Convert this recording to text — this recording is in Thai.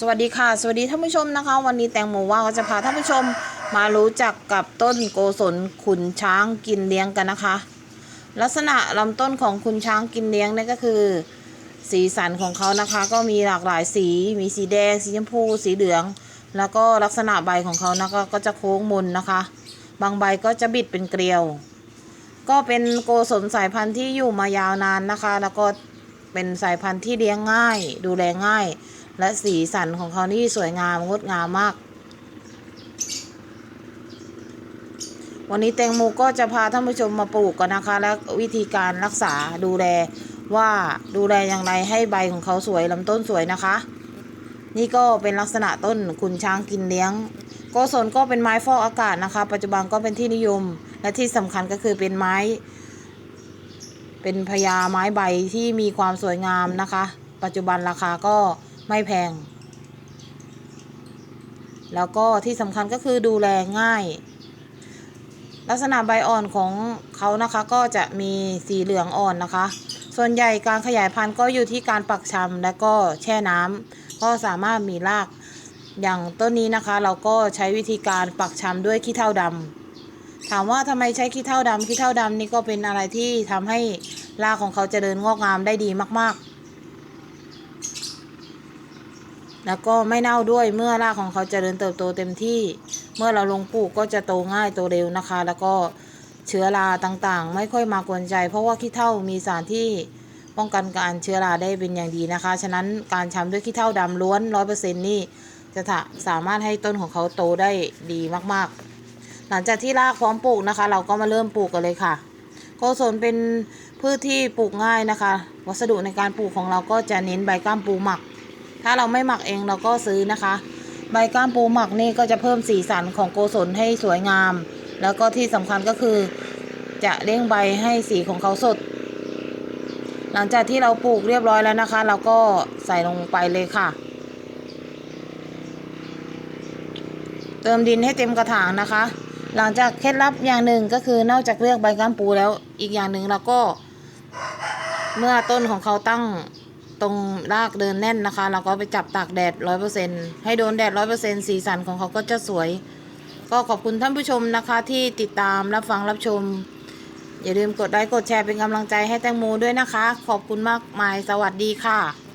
สวัสดีค่ะ สวัสดีท่านผู้ชมนะคะ วันนี้แตงโมว่าก็จะพาท่านผู้ชมมารู้จักกับต้นโกศลขุนช้างกินเลี้ยงกันนะคะ ลักษณะลำต้นของคุณช้างกินเลี้ยงนี่ก็คือ สีสันของเขานะคะ ก็มีหลากหลายสีมีสีแดง สีชมพู สีเหลือง แล้วก็ลักษณะใบของเขานะคะก็จะโค้งมนนะคะ บางใบก็จะบิดเป็นเกลียว ก็เป็นโกศลสายพันธุ์ที่อยู่มายาวนานนะคะ แล้วก็เป็นสายพันธุ์ที่เลี้ยงง่าย ดูแลง่าย และสีสันของเขานี่สวยงามงดงามมาก วันนี้แตงโมก็จะพาท่านผู้ชมมาปลูกกันนะคะ และวิธีการรักษาดูแลว่าดูแลอย่างไรให้ใบของเขาสวยลำต้นสวยนะคะ นี่ก็เป็นลักษณะต้นคุณช้างกินเลี้ยงโกศลก็เป็นไม้ฟอกอากาศนะคะ ปัจจุบันก็เป็นที่นิยม และที่สำคัญก็คือเป็นไม้ เป็นพญาไม้ใบที่มีความสวยงามนะคะ ปัจจุบันราคาก็ ไม่แพง แล้วก็ที่สำคัญก็คือดูแลง่าย ลักษณะใบอ่อนของเขานะคะก็จะมีสีเหลืองอ่อนนะคะ ส่วนใหญ่การขยายพันธุ์ก็อยู่ที่การปักชำและก็แช่น้ำก็สามารถมีรากอย่างต้นนี้นะคะ เราก็ใช้วิธีการปักชำด้วยขี้เถ้าดำถามว่าทำไมใช้ขี้เถ้าดำขี้เถ้าดำนี่ก็เป็นอะไรที่ทำให้รากของเขาเจริญงอกงามได้ดีมากๆ แล้วก็ไม่เน่าด้วยเมื่อรากของเขาเจริญเติบโตเต็มที่ เมื่อเราลงปลูกก็จะโตง่ายโตเร็วนะคะ แล้วก็เชื้อราต่างๆ ไม่ค่อยมากวนใจ เพราะว่าขี้เถ้ามีสารที่ป้องกันการเชื้อราได้เป็นอย่างดีนะคะ ฉะนั้นการชำด้วยขี้เถ้าดำล้วนร้อยเปอร์เซ็นต์นี่จะสามารถให้ต้นของเขาโตได้ดีมากๆ หลังจากที่รากพร้อมปลูกนะคะ เราก็มาเริ่มปลูกกันเลยค่ะ โกศลเป็นพืชที่ปลูกง่ายนะคะ วัสดุในการปลูกของเราก็จะเน้นใบก้ามปูหมัก ถ้าเราไม่หมักเองเราก็ซื้อนะคะ ใบก้ามปูหมักนี่ก็จะเพิ่มสีสันของโกศลให้สวยงาม แล้วก็ที่สำคัญก็คือ จะเร่งใบให้สีของเขาสด หลังจากที่เราปลูกเรียบร้อยแล้วนะคะ เราก็ใส่ลงไปเลยค่ะ เติมดินให้เต็มกระถางนะคะ หลังจากเคล็ดลับอย่างหนึ่งก็คือนอกจากเลือกใบก้ามปูแล้วอีกอย่างหนึ่งเราก็เมื่อต้นของเขาตั้ง ตรงรากเดินแน่นนะคะ เราก็ไปจับตากแดดร้อยเปอร์เซ็นให้โดนแดดร้อยเปอร์เซ็นสีสันของเขาก็จะสวย ก็ขอบคุณท่านผู้ชมนะคะ ที่ติดตามรับฟังรับชม อย่าลืมกดไลค์กดแชร์เป็นกำลังใจให้แตงโมด้วยนะคะ ขอบคุณมากมายสวัสดีค่ะ